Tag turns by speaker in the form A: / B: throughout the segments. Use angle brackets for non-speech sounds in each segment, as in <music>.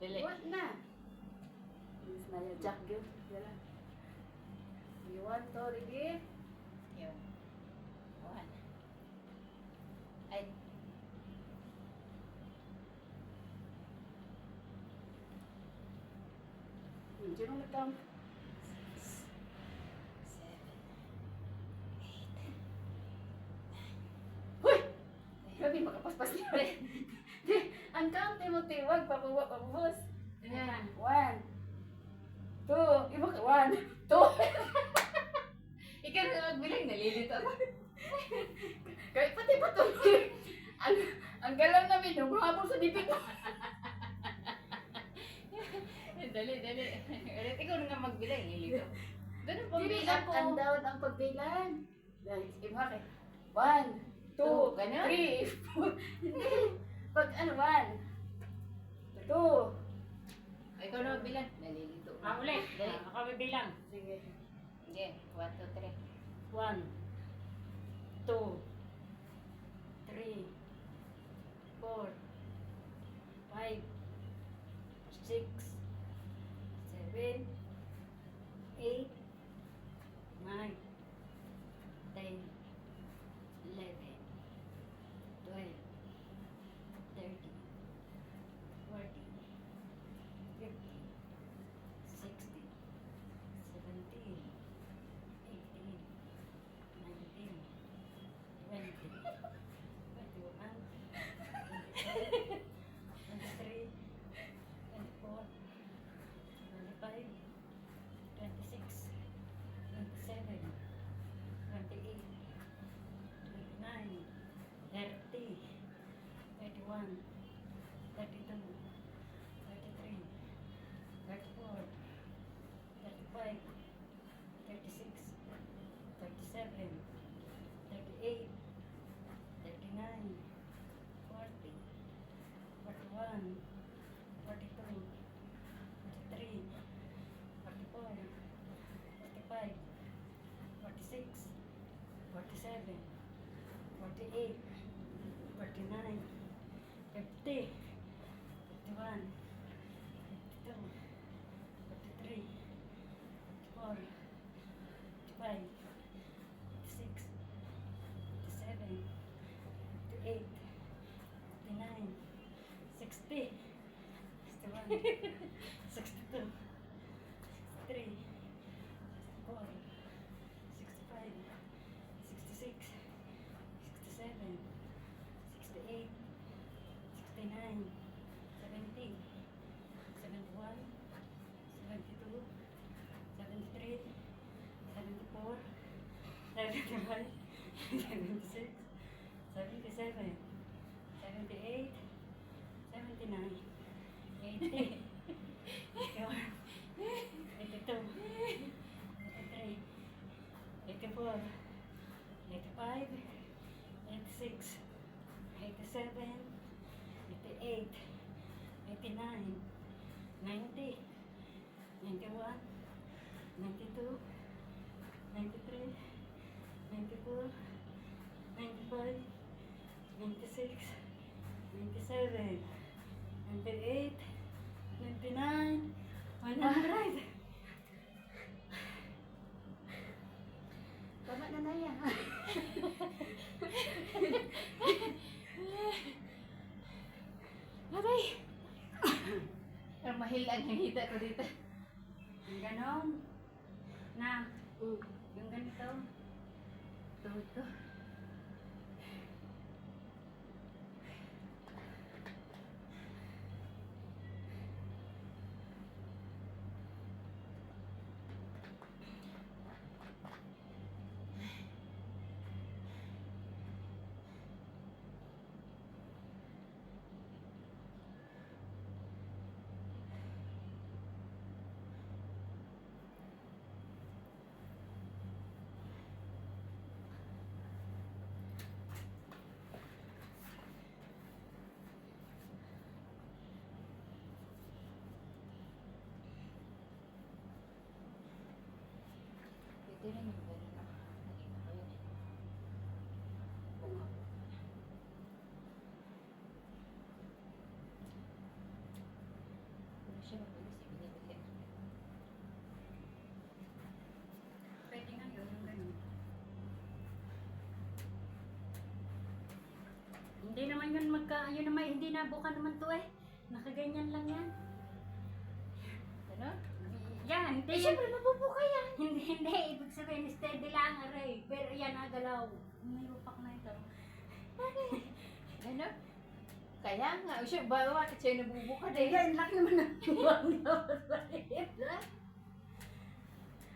A: Dali.
B: What na? Yes na yung Jack Gill. Yala. You want to ready?
A: Yun. One. Ay,
B: Hmm, Sino nag-count?
A: seven.
B: Hoy! Grabe, makapaspas niya. Ang count mo, tiwag, pabuwa, pabubos.
A: Ayan.
B: One. Two. Iba ka, one. Two. <laughs>
A: Ikaw na magbilang, nalilito ako. <laughs>
B: Kahit pati pa to. ang, ang galaw namin, humahabol sa bibig mo. <laughs>
A: dali, dali. Ulit, ikaw na magbilang, nililito. Ganun pang
B: Hindi,
A: bilang
B: ang,
A: ko.
B: ang daw ang pagbilan. Dahil, iba ka. One, two,
A: Two, ganun?
B: three, four. Pag ano, one, two.
A: Ikaw na magbilang, nalilito.
C: Ah, ulit.
A: Dali.
C: Ah, ako bibilang.
B: Sige.
A: Sige, one, two, three.
C: One, two, three, four, five, six, seven, eight, sixty, sixty-one, sixty-two, sixty-three, eighty, eighty-one, eighty-two, eighty-three, eighty-four, eighty-five, eighty-six, eighty-seven, eighty-eight, eighty-nine, ninety, ninety-one, ninety-two, ninety-three, ninety-four, ninety-five, ninety-six, ninety-seven, ninety-eight, ninety-nine, one hundred.
B: Tama na na yan.
A: Aray! Ang mahilang ang hita ko dito.
C: Yung ganon. Na,
B: Mm.
C: yung ganito.
A: Tuhod ko.
C: Magka, yun naman, hindi nabuka naman to eh. Nakaganyan lang yan.
A: Ano?
C: Yan, hindi
B: Eh, syempre, mabubuka yan. <laughs>
C: Hindi, hindi. Ibig sabihin, steady lang, aray. Pero yan, nagalaw. May upak na ito. <laughs>
A: Ano? Kaya nga, siya, ba, bakit siya nabubukad eh?
C: Yan lang naman ang buwang na <laughs>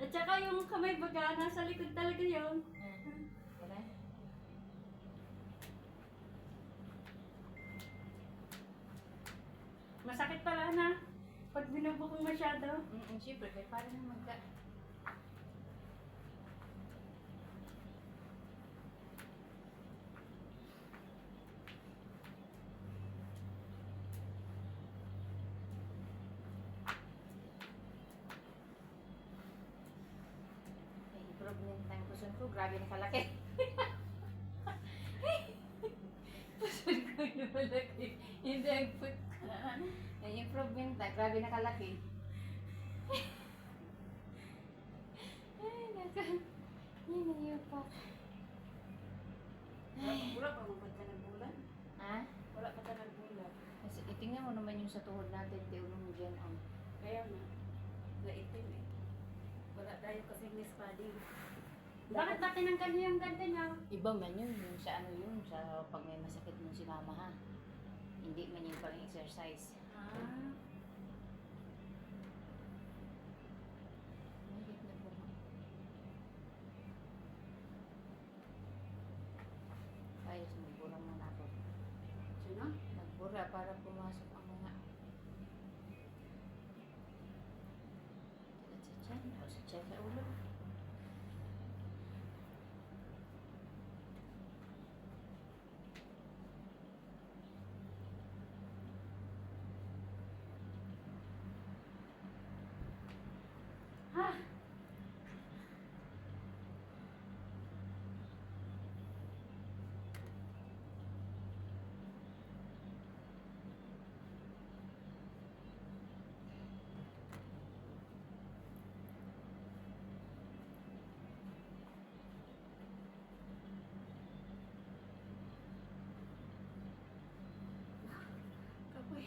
C: At saka yung kamay baga, nasa likod talaga yun.
A: Hmm. Wala.
C: Masakit pala na. Pag binubukong masyado.
A: Mm, siyempre, kaya parang magka... May improvement ng puson ko. Grabe na kalaki. <laughs> puson ko na malaki. Hindi ang improvement na. Grabe na kalaki. Ay, naka. Yung pa.
C: Wala pa mo ka ng bulan.
A: Ha?
C: Wala pa ka ng bulan.
A: Kasi itingnan mo naman yung sa tuhod natin. Tiulong mo dyan. Oh.
C: Kaya nga. Naitim eh. Wala tayo kasi miss padding. Bakit ba tinanggal niyo yung ganda niya?
A: Iba man yun. Yung sa ano yun. Sa pag may masakit mo si mama ha. Hindi man yung pang exercise.
C: Ah.
A: Mahigit na po. Ayos, magbura muna ako.
C: Sino?
A: Nagbura para pumasok ang mga... Sa tiyan. O tiyan sa ulo.
C: Ha?
B: Kapoy.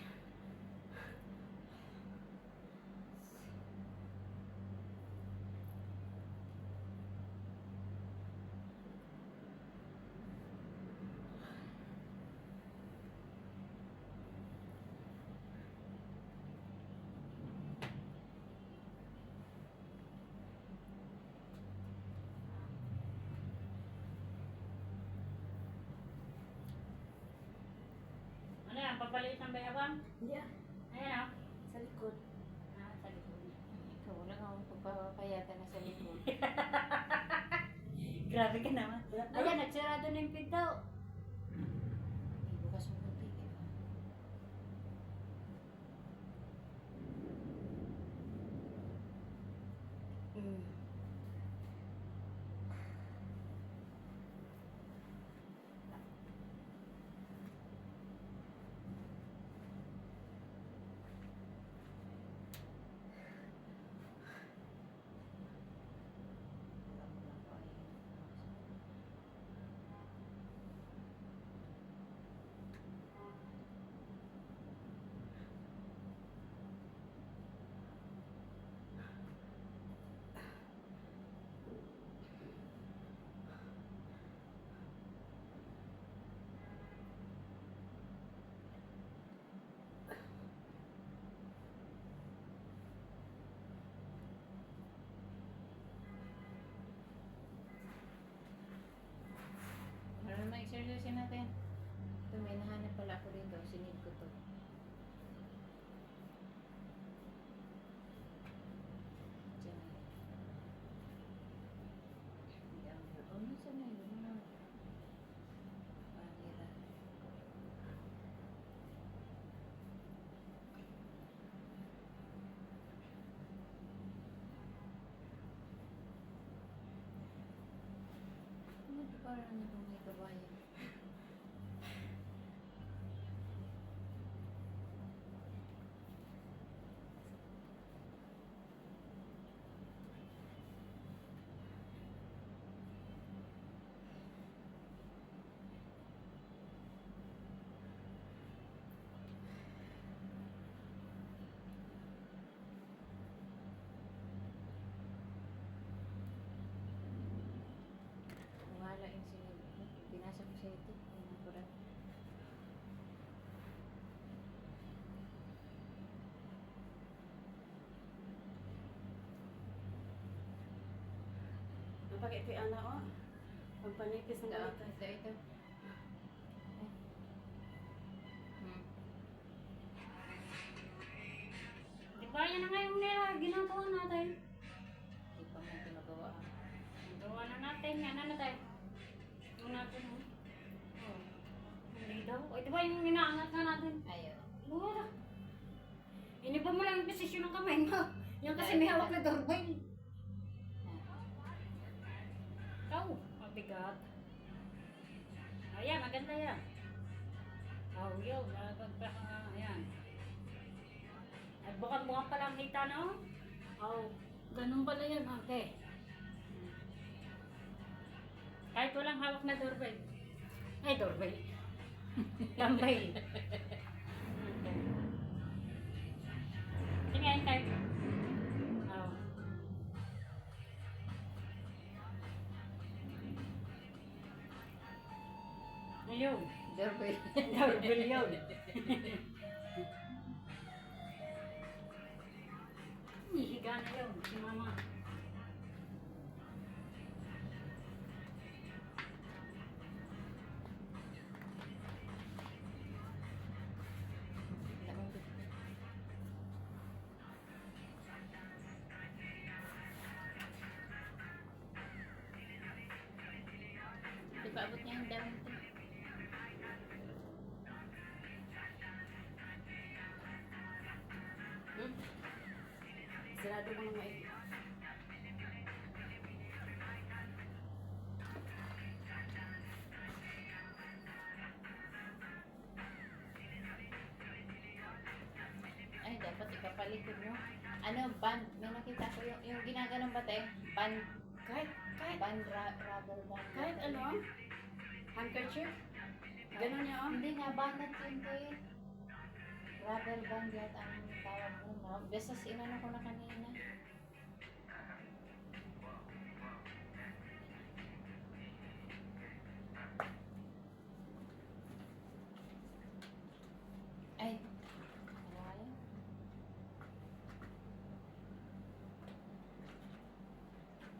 C: Papalit ng bayabang?
B: Yeah.
C: Ayan o.
B: Sa likod.
C: Ah, sa likod.
A: Ikaw, wala kang pagpapayata na sa likod.
C: Grabe ka naman. Ayan, nagsarado na yung pinto.
A: Ay, bukas mo kunti. eh. Mm. Ano naman exercise natin? Ito, may nahanap dito. Sinid ko to. Diyan. Diyan. Oh, nasa na yun? Ano? Panira. Ano parang kung may kabayan?
B: Pag ito ano oh. Pagpanipis ng
A: Ito,
B: balikat.
A: ito, ito.
C: Di ba yan na nga yung nila, ginagawa natin.
A: Hindi pa mo ginagawa.
C: Gawa na natin, yan na natin. Yung natin, oh. Oh. Hindi daw. O, di ba yung inaangat na natin?
A: Ayaw.
C: Wala. Iniba mo lang yung posisyon ng kamay mo. Yung kasi may hawak na doorbell. Mabigat. Ayan, maganda yan. Oh, yun, maganda. Ayan. At bukan-bukan pa lang kita, no? Oh, ganun pala yan, ate. Kahit walang hawak na doorbell. Ay, doorbell. <laughs> Tambay.
B: Sarado mo ng maigi.
A: Ay, dapat ipapalikod mo. Ano, band. May nakita ko yung, yung ginaganon ba tayo? Band,
B: Kahit, kahit,
A: band, ra, rubber band.
B: kahit ano, handkerchief. Ganun niya oh.
A: Hindi nga, banat yun tayo. Rubber band yata ang tawag No? Basta inano ko na kanina. Ay.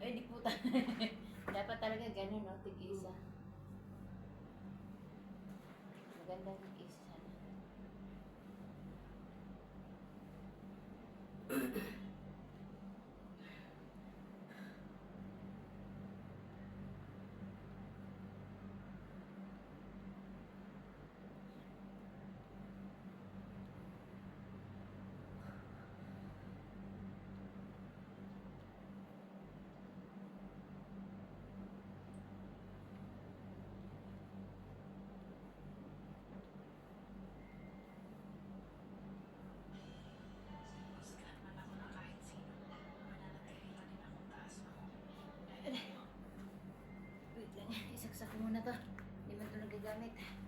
A: Ay, di puta. <laughs> Dapat talaga ganun, no? Tig-isa. Magandang damit.